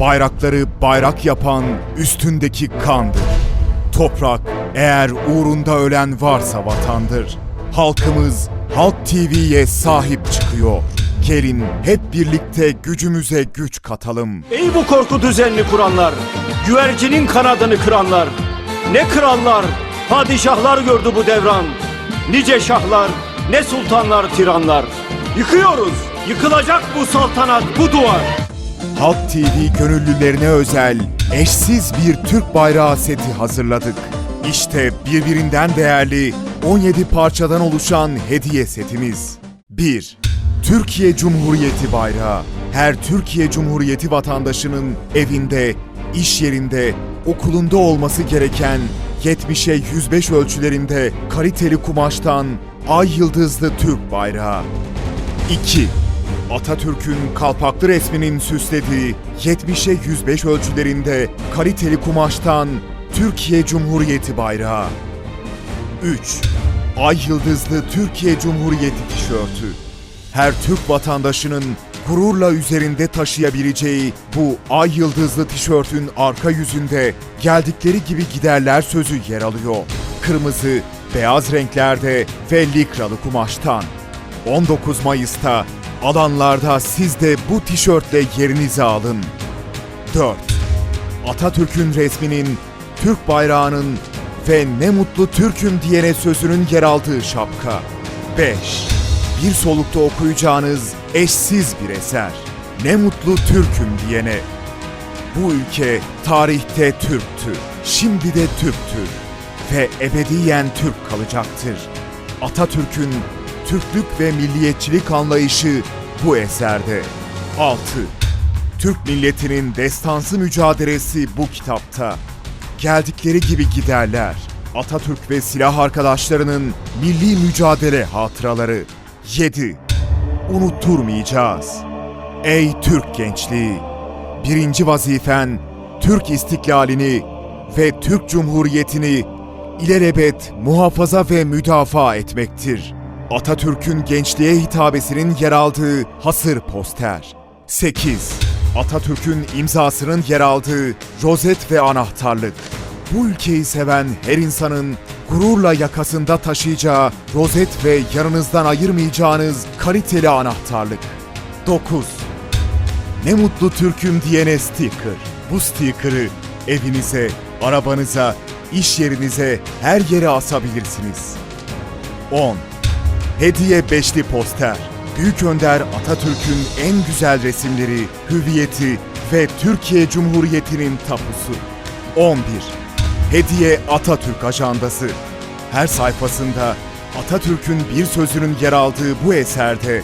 Bayrakları bayrak yapan üstündeki kandır. Toprak eğer uğrunda ölen varsa vatandır. Halkımız Halk TV'ye sahip çıkıyor. Gelin hep birlikte gücümüze güç katalım. Ey bu korku düzenini kuranlar, güvercinin kanadını kıranlar. Ne krallar, padişahlar gördü bu devran. Nice şahlar, ne sultanlar, tiranlar. Yıkıyoruz, yıkılacak bu saltanat, bu duvar. Halk TV gönüllülerine özel eşsiz bir Türk bayrağı seti hazırladık. İşte birbirinden değerli 17 parçadan oluşan hediye setimiz. 1. Türkiye Cumhuriyeti bayrağı. Her Türkiye Cumhuriyeti vatandaşının evinde, iş yerinde, okulunda olması gereken 70'e 105 ölçülerinde kaliteli kumaştan ay yıldızlı Türk bayrağı. 2. Atatürk'ün kalpaklı resminin süslediği 70'e 105 ölçülerinde kaliteli kumaştan Türkiye Cumhuriyeti bayrağı. 3. Ay yıldızlı Türkiye Cumhuriyeti tişörtü. Her Türk vatandaşının gururla üzerinde taşıyabileceği bu ay yıldızlı tişörtün arka yüzünde geldikleri gibi giderler sözü yer alıyor. Kırmızı, beyaz renklerde ve likralı kumaştan. 19 Mayıs'ta alanlarda siz de bu tişörtle yerinizi alın. 4. Atatürk'ün resminin, Türk bayrağının ve ne mutlu Türk'üm diyene sözünün yer aldığı şapka. 5. Bir solukta okuyacağınız eşsiz bir eser. Ne mutlu Türk'üm diyene. Bu ülke tarihte Türktü, şimdi de Türktür ve ebediyen Türk kalacaktır. Atatürk'ün Türklük ve milliyetçilik anlayışı bu eserde. 6. Türk milletinin destansı mücadelesi bu kitapta. Geldikleri gibi giderler. Atatürk ve silah arkadaşlarının milli mücadele hatıraları. 7. Unutturmayacağız. Ey Türk gençliği! Birinci vazifen Türk istiklalini ve Türk Cumhuriyeti'ni ilelebet muhafaza ve müdafaa etmektir. Atatürk'ün gençliğe hitabesinin yer aldığı hasır poster. 8. Atatürk'ün imzasının yer aldığı rozet ve anahtarlık. Bu ülkeyi seven her insanın gururla yakasında taşıyacağı rozet ve yanınızdan ayırmayacağınız kaliteli anahtarlık. 9. Ne mutlu Türk'üm diyene sticker. Bu sticker'ı evinize, arabanıza, iş yerinize, her yere asabilirsiniz. 10. Hediye beşli poster. Büyük Önder Atatürk'ün en güzel resimleri, hüviyeti ve Türkiye Cumhuriyeti'nin tapusu. 11. Hediye Atatürk ajandası. Her sayfasında Atatürk'ün bir sözünün yer aldığı bu eserde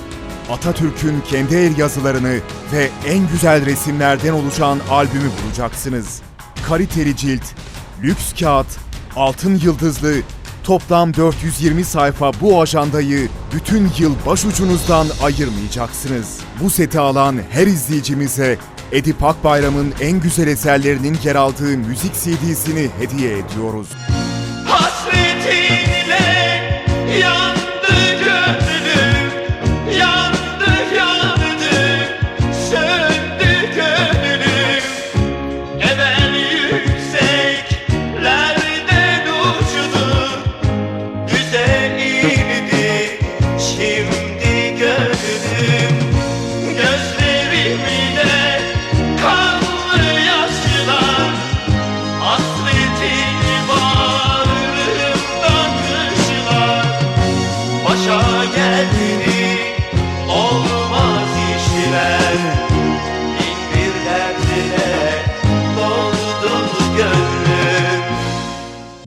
Atatürk'ün kendi el yazılarını ve en güzel resimlerden oluşan albümü bulacaksınız. Kaliteli cilt, lüks kağıt, altın yıldızlı, toplam 420 sayfa bu ajandayı bütün yıl başucunuzdan ayırmayacaksınız. Bu seti alan her izleyicimize Edip Akbayram'ın en güzel eserlerinin yer aldığı müzik CD'sini hediye ediyoruz.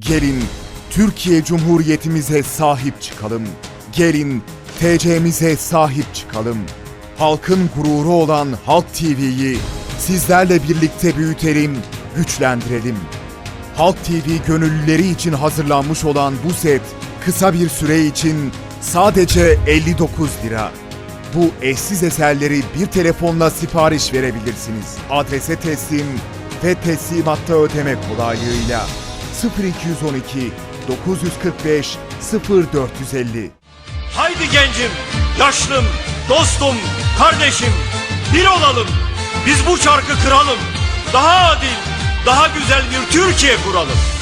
Gelin Türkiye Cumhuriyetimize sahip çıkalım. Gelin TC'mize sahip çıkalım. Halkın gururu olan Halk TV'yi sizlerle birlikte büyütelim, güçlendirelim. Halk TV gönüllüleri için hazırlanmış olan bu set kısa bir süre için sadece 59 lira. Bu eşsiz eserleri bir telefonla sipariş verebilirsiniz. Adrese teslim ve teslimatta ödeme kolaylığıyla 0212 945 0450 Haydi gencim, yaşlım, dostum, kardeşim, bir olalım. Biz bu çarkı kıralım. daha adil, daha güzel bir Türkiye kuralım.